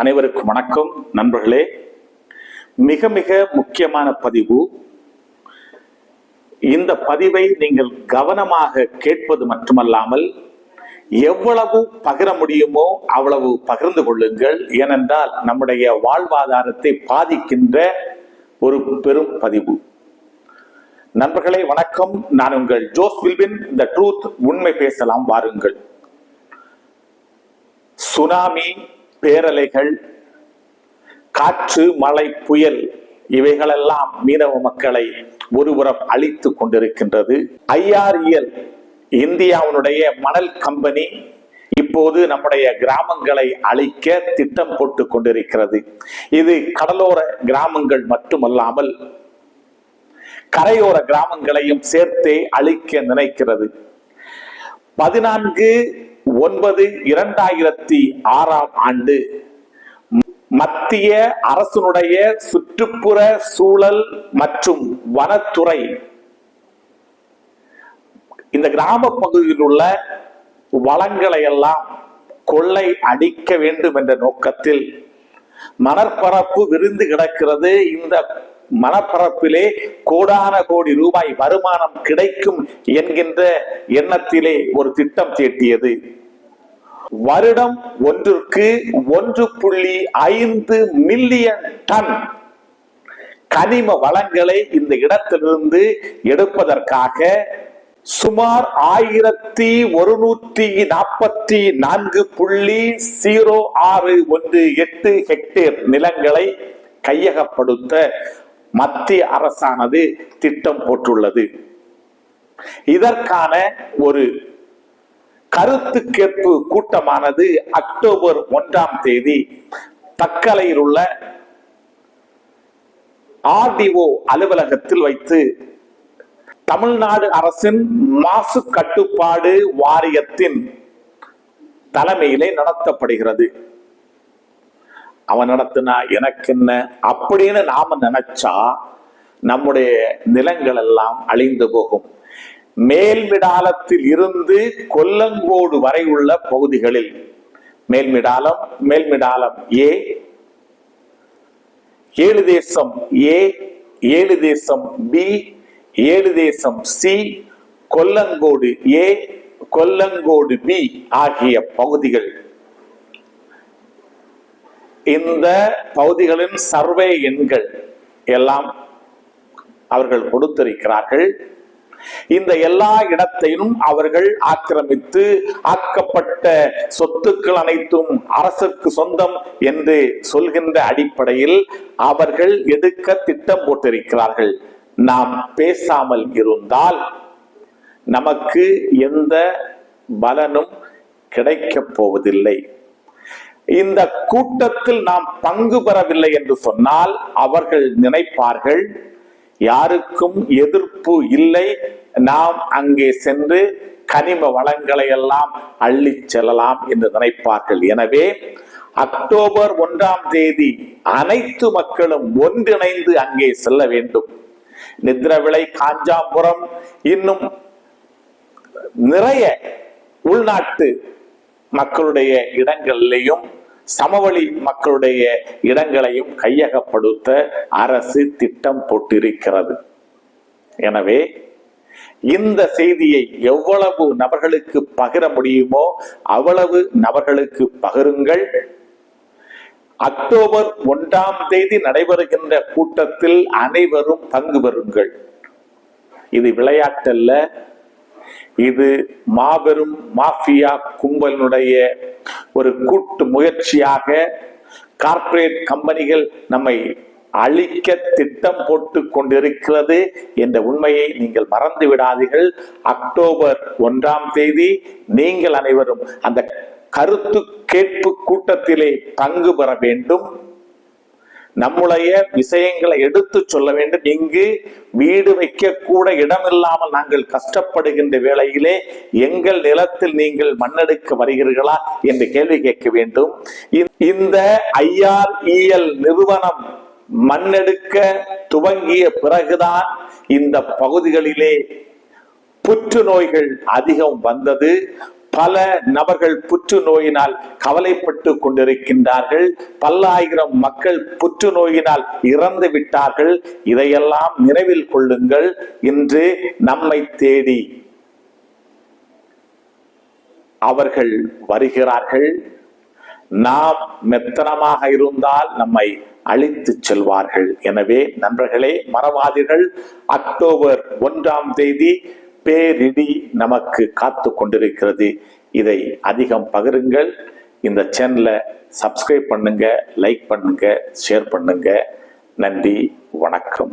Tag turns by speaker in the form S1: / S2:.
S1: அனைவருக்கும் வணக்கம் நண்பர்களே. மிக மிக முக்கியமான பதிவு. இந்த பதிவை நீங்கள் கவனமாக கேட்பது மட்டுமல்லாமல் எவ்வளவு பகிர முடியுமோ அவ்வளவு பகிர்ந்து கொள்ளுங்கள். ஏனென்றால் நம்முடைய வாழ்வாதாரத்தை பாதிக்கின்ற ஒரு பெரும் பதிவு. நண்பர்களே வணக்கம். நான் உங்கள் ஜோஸ் வில்வின். இந்த ட்ரூத் உண்மை பேசலாம் வாருங்கள். சுனாமி பேரலைகள் காற்று மழை புயல் இவைகளெல்லாம் மீனவ மக்களை ஒருபுறம் அழித்துக் கொண்டிருக்கின்றது. ஐஆர்இஎல் இந்தியாவினுடைய மணல் கம்பெனி இப்போது நம்முடைய கிராமங்களை அழிக்க திட்டம் போட்டு கொண்டிருக்கிறது. இது கடலோர கிராமங்கள் மட்டுமல்லாமல் கரையோர கிராமங்களையும் சேர்த்தே அழிக்க நினைக்கிறது. பதினான்கு ஒன்பது இரண்டாயிரத்தி ஆறாம் ஆண்டு. மத்திய அரசனுடைய சுற்றுப்புற சூழல் மற்றும் வனத்துறை. இந்த கிராம பகுதியில் உள்ள வளங்களை எல்லாம் கொள்ளை அடிக்க வேண்டும் என்ற நோக்கத்தில் மணற்பரப்பு விரிந்து கிடக்கிறது. இந்த மணப்பரப்பிலே கோடான கோடி ரூபாய் வருமானம் கிடைக்கும் என்கின்ற எண்ணத்திலே ஒரு திட்டம் தீட்டியது. வருடம் ஒன்றிற்கு ஒன்று புள்ளி ஐந்து மில்லியன் டன் கனிம வளங்களை இந்த இடத்திலிருந்து எடுப்பதற்காக சுமார் ஆயிரத்தி ஒருநூத்தி நாற்பத்தி நான்கு புள்ளி ஜீரோ ஆறு ஒன்று எட்டு ஹெக்டேர் நிலங்களை கையகப்படுத்த மத்திய அரசானது திட்டம் போட்டுள்ளது. இதற்கான ஒரு கருத்து கேட்பு கூட்டமானது அக்டோபர் ஒன்றாம் தேதி தக்கலையில் உள்ள ஆர்டிஓ அலுவலகத்தில் வைத்து தமிழ்நாடு அரசின் மாசு கட்டுப்பாடு வாரியத்தின் தலைமையிலே நடத்தப்படுகிறது. அவன் நடத்தினா எனக்கு என்ன அப்படின்னு நாம நினைச்சா நம்முடைய நிலங்கள் எல்லாம் அழிந்து போகும். மேல்மிடாலத்தில் இருந்து கொல்லங்கோடு வரை உள்ள பகுதிகளில். மேல்மிடாலம் மேல்மிடாலம் ஏ. ஏழு தேசம் ஏ ஏழு தேசம் பி ஏழு தேசம் C Kollangode A Kollangode B ஆகிய பகுதிகள். இந்த பகுதிகளின் சர்வே எண்கள் எல்லாம் அவர்கள் கொடுத்திருக்கிறார்கள். இந்த எல்லா இடத்தையும் அவர்கள் ஆக்கிரமித்து ஆக்கப்பட்ட சொத்துக்கள் அனைத்தும் அரசுக்கு சொந்தம் என்று சொல்கின்ற அடிப்படையில் அவர்கள் எடுக்க திட்டம் போட்டிருக்கிறார்கள். நாம் பேசாமல் இருந்தால் நமக்கு எந்த பலனும் கிடைக்கப் போவதில்லை. இந்த கூட்டத்தில் நாம் பங்கு பெறவில்லை என்று சொன்னால் அவர்கள் நினைப்பார்கள் யாருக்கும் எதிர்ப்பு இல்லை. நாம் அங்கே சென்று கனிம வளங்களை எல்லாம் அள்ளி செல்லலாம் என்று நினைப்பார்கள். எனவே அக்டோபர் ஒன்றாம் தேதி அனைத்து மக்களும் ஒன்றிணைந்து அங்கே செல்ல வேண்டும். நித்ரவிளை காஞ்சாபுரம் இன்னும் நிறைய உள்நாட்டு மக்களுடைய இடங்கள்லையும் சமவெளி மக்களுடைய இடங்களையும் கையகப்படுத்த அரசு திட்டம் போட்டிருக்கிறது. எனவே இந்த செய்தியை எவ்வளவு நபர்களுக்கு பகிர முடியுமோ அவ்வளவு நபர்களுக்கு பகிருங்கள். அக்டோபர் ஒன்றாம் தேதி நடைபெறுகின்ற கூட்டத்தில் அனைவரும் பங்கு பெறுங்கள். இது விளையாட்டல்ல இது மாபெரும் மாஃபியா கும்பலினுடைய ஒரு கூட்டு முயற்சியாக கார்ப்பரேட் கம்பெனிகள் நம்மை அழிக்க திட்டம் போட்டு கொண்டிருக்கிறது என்ற உண்மையை நீங்கள் மறந்து விடாதீர்கள். அக்டோபர் ஒன்றாம் தேதி நீங்கள் அனைவரும் அந்த கருத்து கேட்பு கூட்டத்திலே பங்கு பெற வேண்டும். நம்முடைய விஷயங்களை எடுத்து சொல்ல வேண்டும். இங்கு வீடு வைக்க கூட இடமில்லாமல் நாங்கள் கஷ்டப்படுகின்ற வேளையிலே எங்கள் நிலத்தில் நீங்கள் மண்ணெடுக்க வருகிறீர்களா என்று கேள்வி கேட்க வேண்டும். இந்த ஐஆர்இஎல் நிறுவனம் மண்ணெடுக்க துவங்கிய பிறகுதான் இந்த பகுதிகளிலே புற்றுநோய்கள் அதிகம் வந்தது. பல நபர்கள் புற்றுநோயினால் கவலைப்பட்டு கொண்டிருக்கின்றார்கள். பல்லாயிரம் மக்கள் புற்றுநோயினால் இறந்து விட்டார்கள். இதையெல்லாம் நினைவில் கொள்ளுங்கள். இன்று நம்மை தேடி அவர்கள் வருகிறார்கள். நாம் மெத்தனமாக இருந்தால் நம்மை அழித்து செல்வார்கள். எனவே நண்பர்களே மறவாதீர்கள். அக்டோபர் ஒன்றாம் தேதி பேரிடி நமக்கு காத்து கொண்டிருக்கிறது. இதை அதிகம் பகிருங்கள். இந்த சேனலை சப்ஸ்கிரைப் பண்ணுங்க லைக் பண்ணுங்க ஷேர் பண்ணுங்க. நன்றி வணக்கம்.